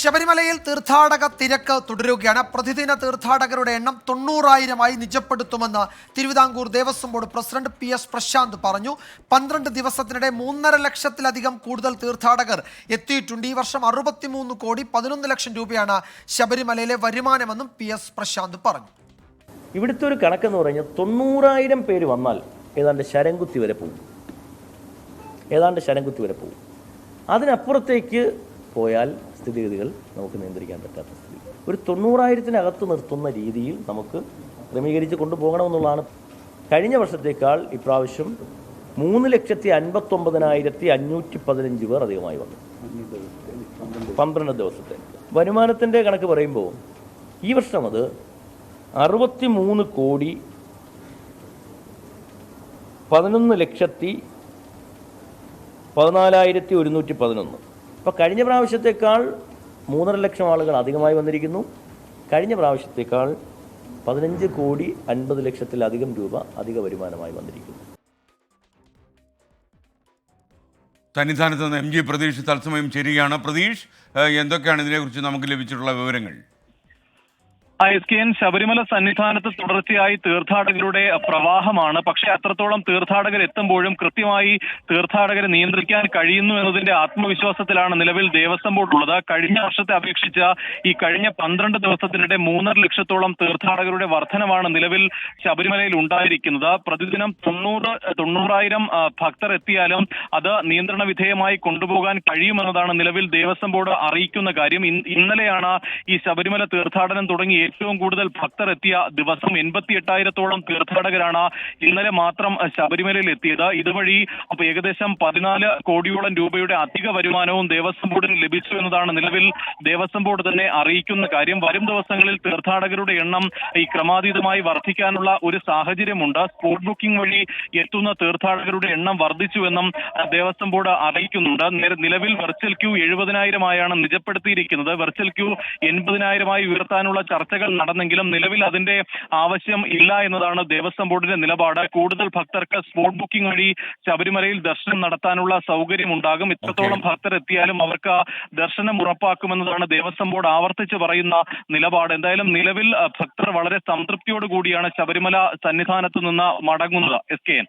ശബരിമലയിൽ തീർത്ഥാടക തിരക്ക് തുടരുകയാണ്. പ്രതിദിന തീർത്ഥാടകരുടെ എണ്ണം തൊണ്ണൂറായിരമായി നിജപ്പെടുത്തുമെന്ന് Thiruvithamkoor Devaswom board president P S Prashanth പറഞ്ഞു. പന്ത്രണ്ട് ദിവസത്തിനിടെ മൂന്നര ലക്ഷത്തിലധികം കൂടുതൽ തീർത്ഥാടകർ എത്തിയിട്ടുണ്ട്. ഈ വർഷം അറുപത്തിമൂന്ന് കോടി പതിനൊന്ന് ലക്ഷം രൂപയാണ് ശബരിമലയിലെ വരുമാനമെന്നും പി എസ് പ്രശാന്ത് പറഞ്ഞു. ഇവിടുത്തെ ഒരു കണക്കെന്ന് പറഞ്ഞാൽ തൊണ്ണൂറായിരം പേര് വന്നാൽ ഏതാണ്ട് ശരംകുത്തി വരെ പോകും. ഏതാണ്ട് ശരംകുത്തി വരെ പോകും. അതിനപ്പുറത്തേക്ക് പോയാൽ സ്ഥിതിഗതികൾ നമുക്ക് നിയന്ത്രിക്കാൻ പറ്റാത്ത സ്ഥിതി. ഒരു തൊണ്ണൂറായിരത്തിനകത്ത് നിർത്തുന്ന രീതിയിൽ നമുക്ക് ക്രമീകരിച്ച് കൊണ്ടുപോകണമെന്നുള്ളതാണ്. കഴിഞ്ഞ വർഷത്തേക്കാൾ ഇപ്രാവശ്യം മൂന്ന് ലക്ഷത്തി അൻപത്തൊമ്പതിനായിരത്തി അഞ്ഞൂറ്റി പതിനഞ്ച് പേർ അധികമായി വന്നു. പന്ത്രണ്ട് ദിവസത്തെ. വരുമാനത്തിന്റെ കണക്ക് പറയുമ്പോൾ ഈ വർഷം അത് അറുപത്തി മൂന്ന് കോടി പതിനൊന്ന് ലക്ഷത്തി പതിനാലായിരത്തി ഒരുന്നൂറ്റി പതിനൊന്ന് അപ്പോൾ കഴിഞ്ഞ പ്രാവശ്യത്തേക്കാൾ മൂന്നര ലക്ഷം ആളുകൾ അധികമായി വന്നിരിക്കുന്നു. കഴിഞ്ഞ പ്രാവശ്യത്തേക്കാൾ പതിനഞ്ച് കോടി അൻപത് ലക്ഷത്തിലധികം രൂപ അധിക വരുമാനമായി വന്നിരിക്കുന്നു. സന്നിധാനത്ത് നിന്ന് എം ജി പ്രതീഷ് തത്സമയം ചേരുകയാണ് പ്രതീഷ്. എന്തൊക്കെയാണ് ഇതിനെക്കുറിച്ച് നമുക്ക് ലഭിച്ചിട്ടുള്ള വിവരങ്ങൾ? എസ് കെ എൻ ശബരിമല സന്നിധാനത്ത് തുടർച്ചയായി തീർത്ഥാടകരുടെ പ്രവാഹമാണ്. പക്ഷെ അത്രത്തോളം തീർത്ഥാടകർ എത്തുമ്പോഴും കൃത്യമായി തീർത്ഥാടകരെ നിയന്ത്രിക്കാൻ കഴിയുന്നു എന്നതിന്റെ ആത്മവിശ്വാസത്തിലാണ് നിലവിൽ ദേവസ്വം ബോർഡ് ഉള്ളത്. കഴിഞ്ഞ വർഷത്തെ അപേക്ഷിച്ച ഈ കഴിഞ്ഞ പന്ത്രണ്ട് ദിവസത്തിനിടെ മൂന്നര ലക്ഷത്തോളം തീർത്ഥാടകരുടെ വർധനമാണ് നിലവിൽ ശബരിമലയിൽ ഉണ്ടായിരിക്കുന്നത്. പ്രതിദിനം തൊണ്ണൂറ് തൊണ്ണൂറായിരം ഭക്തർ എത്തിയാലും അത് നിയന്ത്രണ വിധേയമായി കൊണ്ടുപോകാൻ കഴിയുമെന്നതാണ് നിലവിൽ ദേവസ്വം ബോർഡ് അറിയിക്കുന്ന കാര്യം. ഇന്നലെയാണ് ഈ ശബരിമല തീർത്ഥാടനം തുടങ്ങി. ഏറ്റവും കൂടുതൽ ഭക്തർ എത്തിയ ദിവസം എൺപത്തി എട്ടായിരത്തോളം തീർത്ഥാടകരാണ് ഇന്നലെ മാത്രം ശബരിമലയിൽ എത്തിയത്. ഇതുവഴി അപ്പൊ ഏകദേശം പതിനാല് കോടിയോളം രൂപയുടെ അധിക വരുമാനവും ദേവസ്വം ബോർഡിന് ലഭിച്ചു എന്നതാണ് നിലവിൽ ദേവസ്വം ബോർഡ് തന്നെ അറിയിക്കുന്ന കാര്യം. വരും ദിവസങ്ങളിൽ തീർത്ഥാടകരുടെ എണ്ണം ഈ ക്രമാതീതമായി വർദ്ധിക്കാനുള്ള ഒരു സാഹചര്യമുണ്ട്. സ്പോട്ട് ബുക്കിംഗ് വഴി എത്തുന്ന തീർത്ഥാടകരുടെ എണ്ണം വർദ്ധിച്ചുവെന്നും ദേവസ്വം ബോർഡ് അറിയിക്കുന്നുണ്ട്. നിലവിൽ വെർച്വൽ ക്യൂ എഴുപതിനായിരമായാണ് നിജപ്പെടുത്തിയിരിക്കുന്നത്. വെർച്വൽ ക്യൂ എൺപതിനായിരമായി ഉയർത്താനുള്ള ചർച്ചകൾ നടന്നെങ്കിലും നിലവിൽ അതിന്റെ ആവശ്യം ഇല്ല എന്നതാണ് ദേവസ്വം ബോർഡിന്റെ നിലപാട്. കൂടുതൽ ഭക്തർക്ക് സ്പോട്ട് ബുക്കിംഗ് വഴി ശബരിമലയിൽ ദർശനം നടത്താനുള്ള സൗകര്യം ഉണ്ടാകും. ഇത്രത്തോളം ഭക്തർ എത്തിയാലും അവർക്ക് ദർശനം ഉറപ്പാക്കുമെന്നതാണ് ദേവസ്വം ബോർഡ് ആവർത്തിച്ച് പറയുന്ന നിലപാട്. എന്തായാലും നിലവിൽ ഭക്തർ വളരെ സംതൃപ്തിയോടുകൂടിയാണ് ശബരിമല സന്നിധാനത്ത് നിന്ന് മടങ്ങുന്നത്. S K N.